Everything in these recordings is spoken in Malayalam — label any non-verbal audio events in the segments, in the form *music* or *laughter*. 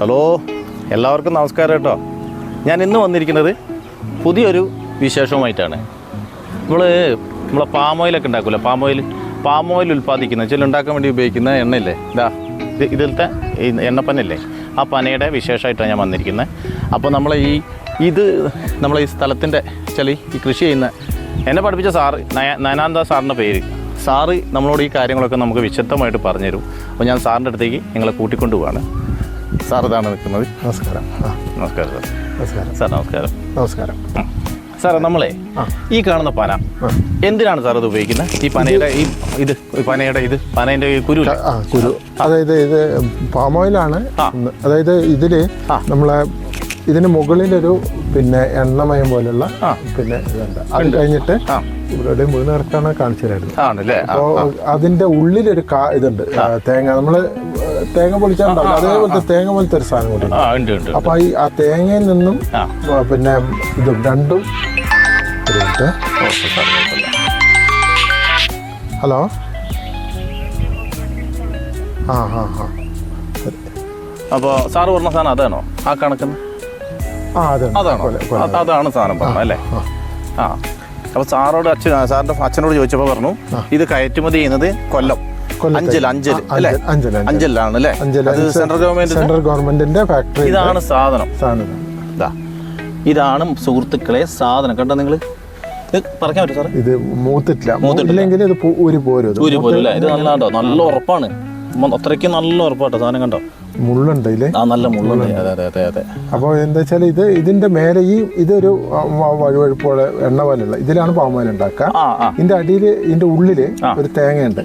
ഹലോ എല്ലാവർക്കും നമസ്കാരം കേട്ടോ. ഞാൻ ഇന്ന് വന്നിരിക്കുന്നത് പുതിയൊരു വിശേഷവുമായിട്ടാണ്. നമ്മൾ നമ്മളെ പാം ഓയിലൊക്കെ ഉണ്ടാക്കില്ല പാം ഓയിൽ പാം ഓയിൽ ഉൽപ്പാദിക്കുന്ന ചില ഉണ്ടാക്കാൻ വേണ്ടി ഉപയോഗിക്കുന്ന എണ്ണയില്ലേ? ഇതാ ഇത് ഇതിലത്തെ എണ്ണപ്പനല്ലേ? ആ പനയുടെ വിശേഷമായിട്ടാണ് ഞാൻ വന്നിരിക്കുന്നത്. അപ്പോൾ നമ്മൾ ഈ ഇത് നമ്മളെ ഈ സ്ഥലത്തിന്റെ ചില ഈ കൃഷി ചെയ്യുന്ന എന്നെ പഠിപ്പിച്ച സാറ് നയ- നയനാന്ത സാറിന്റെ പേര്. സാറ് നമ്മളോട് ഈ കാര്യങ്ങളൊക്കെ നമുക്ക് വിശദമായിട്ട് പറഞ്ഞുതരും. അപ്പോൾ ഞാൻ സാറിന്റെ അടുത്തേക്ക് നിങ്ങളെ കൂട്ടിക്കൊണ്ടു പോവാണ് സാർ ഇതാണ് നിൽക്കുന്നത്. നമസ്കാരം. നമസ്കാരം സാർ. നമസ്കാരം. സാർ നമസ്കാരം. നമസ്കാരം. സാറേ നമ്മളെ ഈ കാണുന്ന പന എന്തിനാണ് സാർ ഇത് ഉപയോഗിക്കുന്നത്? ഈ പനയുടെ ഈ ഇത് പനയുടെ ഇത് പനയുടെ കുരു കുരു. അതായത് ഇത് പാം ഓയിലാണ്. അതായത് ഇതിൽ. നമ്മളെ ഇതിന് മുകളിലൊരു പിന്നെ എണ്ണമയം പോലുള്ള പിന്നെ ഇതുണ്ട്. അത് കഴിഞ്ഞിട്ട് ഇവിടെ മൂന്ന് കിടക്കാണ് കാണിച്ചു തരായിരുന്നു അപ്പോൾ അതിന്റെ ഉള്ളിലൊരു കാ ഇതുണ്ട്. തേങ്ങ. നമ്മൾ തേങ്ങ പൊളിച്ചാണ്ടാവും അതേപോലത്തെ തേങ്ങ പോലത്തെ ഒരു സാധനം കൂടി അപ്പൊ ഈ ആ തേങ്ങയിൽ നിന്നും പിന്നെ ഇതും രണ്ടും ഹലോ? ആ ആ ആ. അപ്പോൾ സാറ് പറഞ്ഞ സാധനം അതാണോ? ആ കണക്കിന്? അതാണ്. സാധനം പറഞ്ഞത് അല്ലേ? ആ. അപ്പോൾ സാറോട് അച്ഛൻ സാറിന്റെ അച്ഛനോട് ചോദിച്ചപ്പോൾ പറഞ്ഞു ഇത് കയറ്റുമതി ചെയ്യുന്നത് കൊല്ലം. അഞ്ചൽ അഞ്ചൽ അല്ലേ? അല്ലേ? സെൻട്രൽ ഗവൺമെന്റ് സെൻട്രൽ ഗവൺമെന്റിന്റെ ഫാക്ടറി ഇതാണ് സാധനം. സാധനം. ഇതാ ഇതാണ് സുഹൃത്തുക്കളെ സാധനം. കണ്ടോ നിങ്ങൾ പറയാൻ പറ്റും സാറേ? ഇത് മൂത്തിട്ടില്ല. മൂത്തിട്ടില്ലെങ്കിൽ ഇത് ഒരു പോരും. ഇത്. നല്ലാണ്ടോ നല്ല ഉറപ്പാണ്. അത്രയ്ക്ക് നല്ല ഉറപ്പാട്ടോ സാധനം കണ്ടോ? മുള്ളുണ്ട് ഇല്ലേ ആ നല്ല മുള്ളുണ്ട്. അതെ അതെ അതെ അതെ. അപ്പോൾ എന്താ വെച്ചാൽ ഇത് ഇതിന്റെ മേലെ ഈ ഇതൊരു വഴുവഴുപ്പോടെ എണ്ണ പോലെയുള്ള ഇതിലാണ് പാമ്പോയിൽ ഉണ്ടാക്കുക. ഇതിന്റെ അടിയിൽ ഇതിന്റെ ഉള്ളിൽ ഒരു തേങ്ങയുണ്ട്.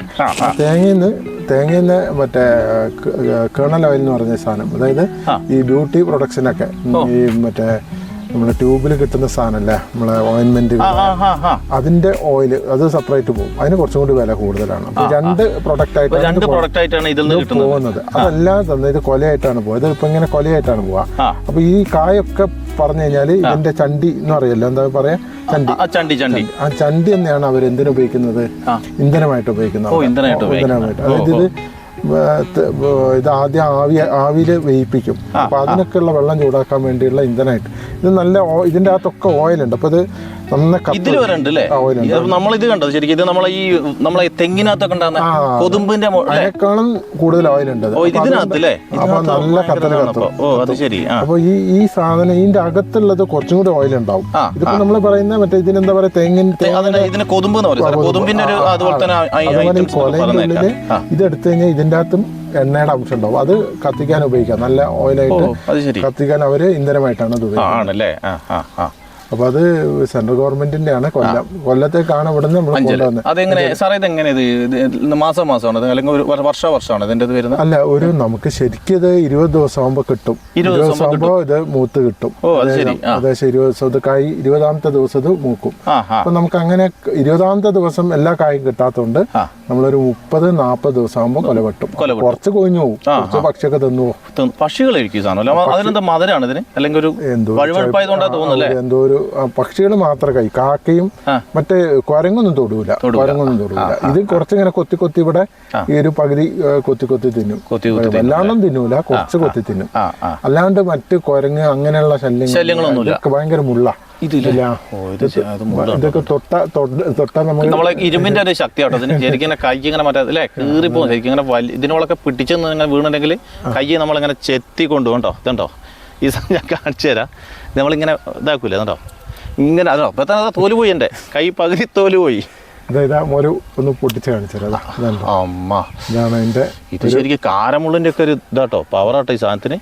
തേങ്ങയിൽ നിന്ന് തേങ്ങയിൽ നിന്ന് മറ്റേ കേണൽ ഓയിൽ എന്ന് പറഞ്ഞ സാധനം. അതായത് ഈ ബ്യൂട്ടി പ്രൊഡക്ഷനൊക്കെ ഈ മറ്റേ നമ്മളെ ട്യൂബിൽ കിട്ടുന്ന സാധനമല്ലേ നമ്മളെ ഓയിൻമെന്റ് അതിന്റെ ഓയിൽ അത് സെപ്പറേറ്റ് പോകും. അതിന് കുറച്ചും കൂടി വില കൂടുതലാണ്. രണ്ട് പ്രൊഡക്റ്റ് ആയിട്ട് ആയിട്ടാണ് രണ്ട് പ്രൊഡക്റ്റ് ആയിട്ടാണ് ഇതിൽ നിന്ന് പോകുന്നത്. അതല്ലാതെ തന്നെ ഇത് കൊലയായിട്ടാണ് പോയത് ഇപ്പൊ ഇങ്ങനെ കൊലയായിട്ടാണ് പോവാ അപ്പൊ ഈ കായൊക്കെ പറഞ്ഞു കഴിഞ്ഞാൽ ഇതിന്റെ ചണ്ടി എന്ന് പറയല്ലോ. എന്താ പറയാ? ചണ്ടി. ആ ചണ്ടി ചണ്ടി. ആ ചണ്ടി തന്നെയാണ് അവർ എന്തിനു ഉപയോഗിക്കുന്നത്? ഇന്ധനമായിട്ട് ഉപയോഗിക്കുന്നത്. ഇന്ധനമായിട്ട് അതായത് ഇത് ഇത് ആദ്യം ആവി ആവിയിൽ വേയിപ്പിക്കും. അപ്പൊ അതിനൊക്കെയുള്ള വെള്ളം ചൂടാക്കാൻ വേണ്ടിയുള്ള ഇന്ധനമായിട്ട് ഇത് നല്ല ഇതിന്റെ അകത്തൊക്കെ ഓയിലുണ്ട്. അപ്പൊ ഇത് ഇതിൽ അല്ലേ നമ്മൾ ഇത് കണ്ടത് ശരിക്കും ഇത് നമ്മളെ ഈ നമ്മളെ ഈ തെങ്ങിനകത്തൊക്കെ ഉണ്ടാകുന്ന കൊതുമ്പിന്റെ അല്ലേ? അതിനേക്കാളും കൂടുതൽ ഓയിലുണ്ട്. അപ്പൊ നല്ല കത്തൽ കത്തും. അപ്പൊ. ഈ ഈ സാധനം ഇതിന്റെ അകത്തുള്ളത് കുറച്ചും കൂടി ഓയിൽ ഉണ്ടാവും ഇതിപ്പോ നമ്മൾ പറയുന്ന മറ്റേ ഇതിന് എന്താ പറയാ. തെങ്ങിൻ കൊതുമ്പ്. കൊതുമ്പിന്റെ ഒരു അതുപോലെ തന്നെ കൊലയുടെ ഉള്ളിൽ ഇത് എടുത്തു കഴിഞ്ഞാൽ ഇതിന്റെ അകത്തും എണ്ണയുടെ അംശം ഉണ്ടാവും. അത് കത്തിക്കാൻ ഉപയോഗിക്കാം. നല്ല ഓയിലായിട്ട് കത്തിക്കാൻ അവർ ഇന്ധനമായിട്ടാണ് അത് ഉപയോഗിക്കുന്നത്. ആണല്ലേ? ആ ആ ആ. അപ്പൊ അത് സെൻട്രൽ ഗവൺമെന്റിന്റെ ആണ് കൊല്ലം കൊല്ലത്തേക്കാണ് ഇവിടുന്ന് നമ്മൾ അഞ്ചൽ. കൊണ്ടുവന്നത് അതെങ്ങനെ സാറേ ഇത്? എങ്ങനെ ഇത് ഇത് മാസം മാസമാണ് അല്ലെങ്കിൽ ഒരു വർഷ വർഷമാണ് ഇതിന്റെ ഇത് വരുന്നത്? അല്ല ഒരു നമുക്ക് ശരിക്കും ഇത് ഇരുപത് ദിവസം ആകുമ്പോ കിട്ടും. ഇരുപത് ദിവസം ആകുമ്പോ ഇത് മൂത്ത് കിട്ടും. ഏകദേശം ഇരുപത് ദിവസം ഇത് കായ് ഇരുപതാമത്തെ ദിവസം ഇത് മൂക്കും. അപ്പൊ നമുക്ക് അങ്ങനെ ഇരുപതാമത്തെ ദിവസം എല്ലാ കായും കിട്ടാത്തതുകൊണ്ട്. നമ്മളൊരു മുപ്പത് നാൽപ്പത് ദിവസം ആകുമ്പോൾ കൊല വെട്ടും കുറച്ച് കൊഴിഞ്ഞു പോകും കുറച്ച് പക്ഷിയൊക്കെ തിന്നു പോകും പക്ഷികൾ കഴിക്കും ഈ സാധനം അല്ല? അതിനെന്താ മധുരാണ് ഇതിന്? അല്ലെങ്കിൽ ഒരു എന്തോ വഴുവഴുപ്പായതുകൊണ്ടാ തോന്നുന്നല്ലേ? എന്തോ ഒരു പക്ഷികൾ മാത്രം കൈ കാക്കയും. മറ്റേ കുരങ്ങൊന്നും തൊടൂല. കുരങ്ങൊന്നും തൊടൂല. ഇത് കുറച്ചിങ്ങനെ കൊത്തി കൊത്തി ഇവിടെ ഈ ഒരു പകുതി കൊത്തി കൊത്തി തിന്നും. വല്ലാണ്ടും തിന്നൂല കുറച്ച് കൊത്തി തിന്നും. അല്ലാണ്ട് മറ്റ് കുരങ്ങ് അങ്ങനെയുള്ള ശല്യങ്ങൾ ഭയങ്കര മുള്ള. ഇതൊക്കെ തൊട്ട തൊട്ട നമ്മളെ ഇരുമ്പിന്റെ ഒരു ശക്തി ഇതിന് *laughs* ശരിക്കും ഇങ്ങനെ കൈ ഇങ്ങനെ മറ്റേ അല്ലേ കീറിപ്പോ ശരിക്കും ഇങ്ങനെ ഇതിനോളൊക്കെ പിടിച്ചെന്ന് ഇങ്ങനെ വീണുണ്ടെങ്കിൽ കൈ നമ്മളിങ്ങനെ ചെത്തി കൊണ്ടുപോകണ്ടോ കേട്ടോ. ഇതുണ്ടോ? ഈ സാധനം ഞാൻ കാണിച്ചു തരാം. നമ്മളിങ്ങനെ ഇതാക്കൂല കേട്ടോ ഇങ്ങനെ അതോ പെട്ടെന്ന് തന്നെ തോൽ പോയി എന്റെ. കൈ പകുതി തോൽ പോയി. ഒരു ഒന്ന് പൊട്ടിച്ച് അമ്മ. ഇതാണ് ഇത് ശരിക്കും കാരമുള്ളിന്റെ ഒക്കെ ഒരു ഇതാട്ടോ പവറാട്ടോ ഈ സാധനത്തിന്.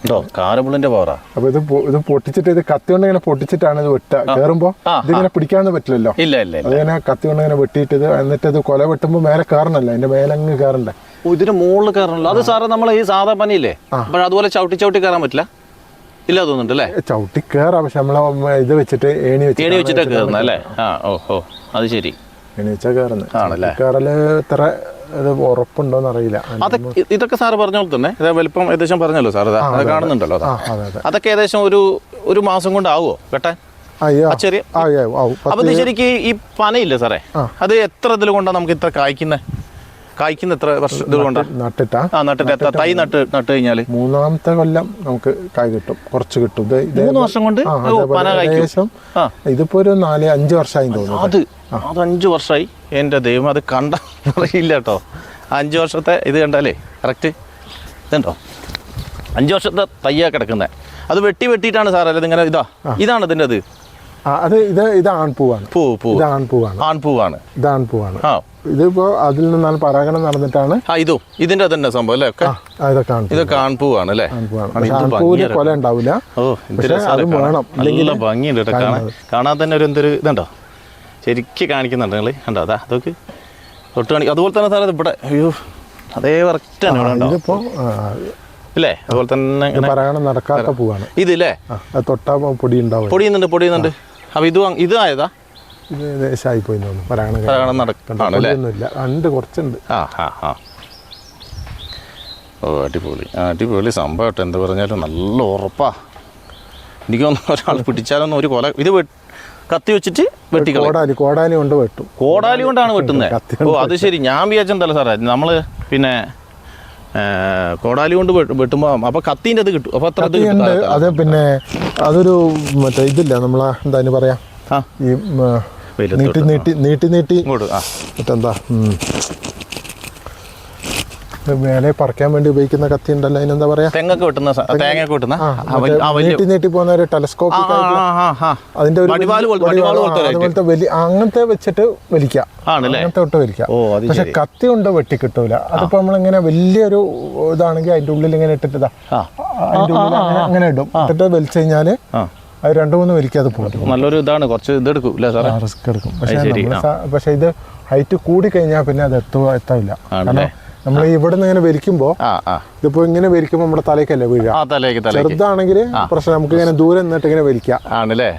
കേട്ടോ കാരമുള്ളിന്റെ പവറാ അപ്പൊ ഇത് ഇത് പൊട്ടിച്ചിട്ട് ഇത് കത്തി കൊണ്ട് ഇങ്ങനെ പൊട്ടിച്ചിട്ടാണ് ഇത് വെട്ട. കയറുമ്പോ ഇതിങ്ങനെ പിടിക്കാൻ പറ്റില്ലല്ലോ. ഇല്ല ഇല്ല അതിങ്ങനെ കത്തി കൊണ്ട് ഇങ്ങനെ വെട്ടിയിട്ട് ഇത് എന്നിട്ട് ഇത് കൊല വെട്ടുമ്പോ മേലെ കയറണല്ലോ അതിന്റെ മേലെ അങ്ങ് കയറണ്ടേ ഇതിന് മുകളിൽ കയറണല്ലോ അത് സാറേ നമ്മളെ ഈ സാധാ പനിയില്ലേ? അപ്പോൾ അതുപോലെ ചവിട്ടി ചവിട്ടി കയറാൻ പറ്റില്ല? ഇല്ല തോന്നുന്നുണ്ട് അല്ലേ? ചവിട്ടി കയറാം പക്ഷെ നമ്മളെ ഇത് വെച്ചിട്ട് ഏണി വെച്ചിട്ട് ഏണി വെച്ചിട്ടാ കയറുന്ന അല്ലേ? ആ ഓ ഓ അത് ശരി. ഏണി വെച്ചാ കയറുന്നത് ആണല്ലേ? കയറൽ ഇത്ര ഇത് ഉറപ്പുണ്ടോന്ന് അറിയില്ല. അതൊക്കെ ഇതൊക്കെ സാറ് പറഞ്ഞ പോലെ തന്നെ. ഇത് വലിപ്പം ഏകദേശം പറഞ്ഞല്ലോ സാർ അതാ കാണുന്നുണ്ടല്ലോ അതെ. അതെ. അതൊക്കെ ഏകദേശം ഒരു ഒരു മാസം കൊണ്ട് ആവുമോ വെട്ടാൻ? അയ്യോ. ആ ചെറിയ അപ്പൊ ശരിക്ക് ശരിക്കും ഈ പനയില്ലേ സാറേ? അത് എത്ര ഇതിൽ കൊണ്ടാണ് നമുക്ക് ഇത്ര കായ്ക്കുന്നത് കായ്ക്കുന്ന എത്ര വർഷം നട്ടിട്ടാ? ആ നട്ടിട്ട് എത്ര? തൈ നട്ട് നട്ട് കഴിഞ്ഞാൽ മൂന്നാമത്തെ കൊല്ലം നമുക്ക് കായ് കിട്ടും. കുറച്ച് കിട്ടും. മൂന്ന് വർഷം കൊണ്ട്? ഏകദേശം ഇതിപ്പോ ഒരു നാല് അഞ്ച് വർഷമായി തോന്നുന്നു അത് അത് അഞ്ച് വർഷമായി എന്റെ ദൈവം അത് കണ്ട *laughs* അറിയില്ല കേട്ടോ. അഞ്ച് വർഷത്തെ ഇത് കണ്ടാലേ കറക്റ്റ് ഇതുണ്ടോ? അഞ്ച് വർഷത്തെ തയ്യാ കിടക്കുന്നത് അത് വെട്ടി വെട്ടിയിട്ടാണ് സാറല്ലേ ഇതിങ്ങനെ ഇതാ. ഇതാണ് ഇതിന്റെ അത് അത് ഇത് ഇത് ആൺപൂവാണ് പൂ പൂ. ഇത് ആൺപൂവാണ് ആൺപൂവാണ് ഇത് ആൺപൂവാണ് ആ. ഇതിപ്പോ അതിൽ നിന്നാണ് പരാഗണം നടന്നിട്ടാണ് ആ ഇതും. ഇതിന്റെ തന്നെ സംഭവം അല്ലേ? ഒക്കെ? ഇതൊക്കെ ആൺപൂ ഇതൊക്കെ ആൺപൂവാണ് അല്ലേ? ആൺപൂവാണ് ആൺപൂവിന് കൊല ഉണ്ടാവില്ല. ഓ അത്. വേണം. നല്ല ഭംഗിയുണ്ട് കേട്ടോ. കാണാൻ കാണാൻ തന്നെ ഒരു എന്തൊരു ഇതുണ്ടോ? ശരിക്കും കാണിക്കുന്നുണ്ട് നിങ്ങൾ കണ്ടോ? അതാ അതൊക്കെ തൊട്ട് കാണിക്കും അതുപോലെ തന്നെ സാറേ ഇവിടെ അയ്യോ അതേ കറക്റ്റ് ആണ് ഇതിപ്പോ അല്ലേ അതുപോലെ തന്നെ പരാഗണം നടക്കാത്ത പൂവാണ്. ഇതില്ലേ? തൊട്ടാ പൊടി ഉണ്ടാവും പൊടിയുന്നുണ്ട് പൊടിയുന്നുണ്ട്. അപ്പൊ ഇത് ഇത് ആയതാ? ഇത് ഏകദേശമായി പോയി തോന്നുന്നു പരാഗണം കുറച്ചുണ്ട്. ആ ആ ആ. ഓ അടിപൊളി. അടിപൊളി സംഭവം കേട്ടോ. എന്ത് പറഞ്ഞാലും നല്ല ഉറപ്പാ. എനിക്കൊന്നും ഒരാൾ പിടിച്ചാലൊന്നും ഒരു കൊല ഇത് കത്തി വെച്ചിട്ട് വെട്ടി കോടാലി കോടാലി കൊണ്ട് വെട്ടും. കോടാലി കൊണ്ടാണ് വെട്ടുന്നത്? ഓ അത് ശരി. ഞാൻ വിചാരിച്ചെന്തല്ല സാറേ. നമ്മൾ പിന്നെ കോടാലി കൊണ്ട് വെട്ടുമ്പോൾ വെട്ടുമ്പോ അപ്പൊ കത്തിന്റെ ഇത് കിട്ടും. അപ്പൊ അത്ര അത് പിന്നെ അതൊരു മറ്റേ ഇതില്ല. നമ്മളെ എന്താ പറയാ? ഈ നീട്ടി നീട്ടി നീട്ടി നീട്ടി. മറ്റെന്താ? മേലെ പറിക്കാൻ വേണ്ടി ഉപയോഗിക്കുന്ന കത്തി ഉണ്ടല്ലോ അതിനെന്താ പറയാ? തെങ്ങൊക്കെ വെട്ടുന്ന തേങ്ങ വെട്ടുന്ന നീട്ടി നീട്ടി പോകുന്ന ഒരു ടെലസ്കോപ്പ്. അതിന്റെ ഒരു അതുപോലത്തെ വലിയ അങ്ങനത്തെ വെച്ചിട്ട് വലിക്കാം. അങ്ങനത്തെ തൊട്ട് വലിക്കാം. അത് പക്ഷെ കത്തി കൊണ്ട് വെട്ടി കിട്ടൂല. അതിപ്പോ നമ്മളിങ്ങനെ വലിയൊരു ഇതാണെങ്കിൽ അതിന്റെ ഉള്ളിൽ ഇങ്ങനെ ഇട്ടിട്ടതാ അതിന്റെ ഉള്ളിൽ അങ്ങനെ- അങ്ങനെ ഇടും. ഇട്ടിട്ട് വലിച്ചു കഴിഞ്ഞാൽ അത് രണ്ടു മൂന്ന് വലിക്കാതെ പോകും. നല്ലൊരു ഇതാണ്. കുറച്ച് ഇത് എടുക്കും റിസ്ക് എടുക്കും. പക്ഷെ പക്ഷെ ഇത് ഹൈറ്റ് കൂടി കഴിഞ്ഞാൽ പിന്നെ അത് എത്തുക എത്താവില്ല. കാരണം നമ്മൾ ഇവിടെ നിന്ന് ഇങ്ങനെ വരിക്കുമ്പോ ഇതിപ്പോ ഇങ്ങനെ വരിക്കുമ്പോ നമ്മുടെ തലയ്ക്കല്ലേ വീഴുക ചെറുതാണെങ്കിൽ പ്രശ്നം നമുക്ക് ഇങ്ങനെ ദൂരെ നിന്നിട്ട് ഇങ്ങനെ വലിക്കാം. ആണല്ലേ?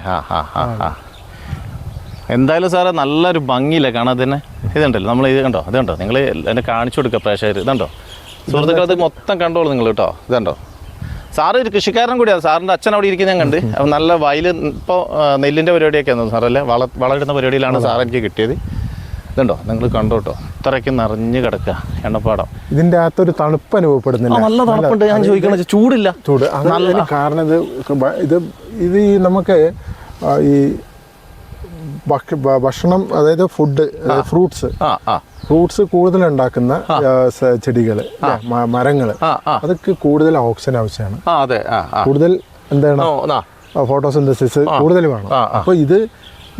എന്തായാലും സാറേ നല്ലൊരു ഭംഗിയില്ലേ കാണാൻ തന്നെ. ഇതുണ്ടല്ലോ നമ്മൾ ഇത് കണ്ടോ? ഇതുണ്ടോ കണ്ടോ? നിങ്ങൾ എന്നെ കാണിച്ചു കൊടുക്കുക പ്രേക്ഷകർ ഇതുണ്ടോ? സുഹൃത്തുക്കൾ ഇത് മൊത്തം കണ്ടോളൂ നിങ്ങൾ കേട്ടോ. ഇതുണ്ടോ? സാറ് ഒരു കൃഷിക്കാരൻ കൂടിയാണ് സാറിന്റെ അച്ഛൻ അവിടെ ഇരിക്കുന്ന ഞാൻ കണ്ട്. അപ്പോൾ നല്ല വയൽ ഇപ്പോൾ നെല്ലിന്റെ പരിപാടിയൊക്കെ ആയിരുന്നു സാറല്ലേ? വള വളരുന്ന പരിപാടിയിലാണ് സാർ എനിക്ക് കിട്ടിയത്. ഇതുണ്ടോ? നിങ്ങൾ കണ്ടോട്ടോ ഇത്രയ്ക്ക് നിറഞ്ഞു കിടക്കുക. എണ്ണപ്പാടം. ഇതിന്റെ അകത്തൊരു തണുപ്പ് അനുഭവപ്പെടുന്നില്ല. നല്ല തണുപ്പുണ്ട്. ഞാൻ ചോദിക്കണ ചൂടില്ല. ചൂട്. കാരണം ഇത് ഇത് ഇത് ഈ നമുക്ക് ഈ ഭക്ഷണം അതായത് ഫുഡ് ഫ്രൂട്ട്സ് ഫ്രൂട്ട്സ് കൂടുതൽ ഉണ്ടാക്കുന്ന ചെടികൾ മരങ്ങൾ. അതൊക്കെ കൂടുതൽ ഓക്സിജൻ ആവശ്യമാണ്. കൂടുതൽ എന്താണ്? ഫോട്ടോസിന്തസിസ് കൂടുതൽ വേണം. അപ്പോൾ ഇത്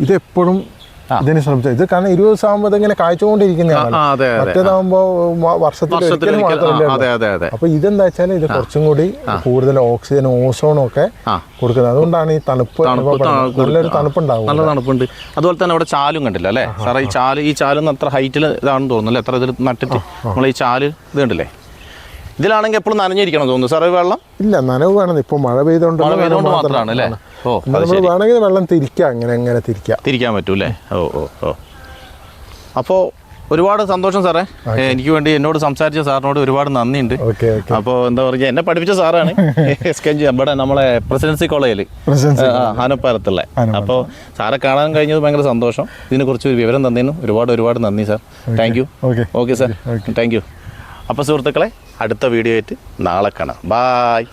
ഇത് എപ്പോഴും ഇതിന് ശ്രമിച്ചത് ഇത് കാരണം ഇരുപത് ദിവസം ആകുമ്പോൾ കാഴ്ചകൊണ്ടിരിക്കുന്നതാണ് കായ്ച്ചുകൊണ്ടിരിക്കുന്നതാണ് ആ അതെ അതെ മറ്റേതാകുമ്പോ വ- വർഷത്തിൽ മാത്രമല്ലേ അപ്പൊ ഇതെന്താ വെച്ചാൽ ഇത് കുറച്ചും കൂടി കൂടുതൽ ഓക്സിജൻ ഓസോണും ഒക്കെ. കൊടുക്കുന്നത്. അതുകൊണ്ടാണ് ഈ തണുപ്പ് നല്ലൊരു തണുപ്പുണ്ടാവും. നല്ല തണുപ്പുണ്ട്. അതുപോലെ തന്നെ അവിടെ ചാലും കണ്ടില്ല അല്ലേ? സാറേ ഈ ചാൽ ഈ ചാലൊന്നും അത്ര ഹൈറ്റിൽ ഇതാണെന്ന് തോന്നുന്നു അല്ലേ? എത്ര ഇതിൽ നട്ടിട്ട് നമ്മൾ ഈ ചാൽ ഇത് കണ്ടില്ലേ? ഇതിലാണെങ്കിൽ എപ്പോഴും നനഞ്ഞിരിക്കണം തോന്നുന്നു. സാറേ വെള്ളം? ഇല്ല നനവ് വേണം. ഇപ്പൊ മഴ പെയ്തോണ്ട് മഴ പെയ്തോണ്ട് മാത്രമാണ് അല്ലേ? ഓ നമ്മൾ വേണമെങ്കിൽ വെള്ളം തിരിക്കാം. അങ്ങനെ അങ്ങനെ തിരിക്കാം. തിരിക്കാൻ പറ്റൂ അല്ലേ? ഓ ഓ ഓ. അപ്പോ ഒരുപാട് സന്തോഷം സാറേ. എനിക്ക് വേണ്ടി എന്നോട് സംസാരിച്ച സാറിനോട് ഒരുപാട് നന്ദിയുണ്ട്. അപ്പോൾ എന്താ പറയുക എന്നെ പഠിപ്പിച്ച സാറാണ്. *laughs* എസ് കെ ജി ഇവിടെ നമ്മളെ പ്രസിഡൻസി കോളേജിൽ. ഹാനപ്പാലത്തുള്ള. അപ്പോൾ സാറെ കാണാൻ കഴിഞ്ഞത് ഭയങ്കര സന്തോഷം. ഇതിനെക്കുറിച്ച് ഒരു വിവരം തന്നതിന് ഒരുപാട് ഒരുപാട് നന്ദി sir. Thank you okay. Sir thank you അപ്പോൾ സുഹൃത്തുക്കളെ അടുത്ത വീഡിയോ ആയിട്ട് നാളെ കാണാം. ബായ്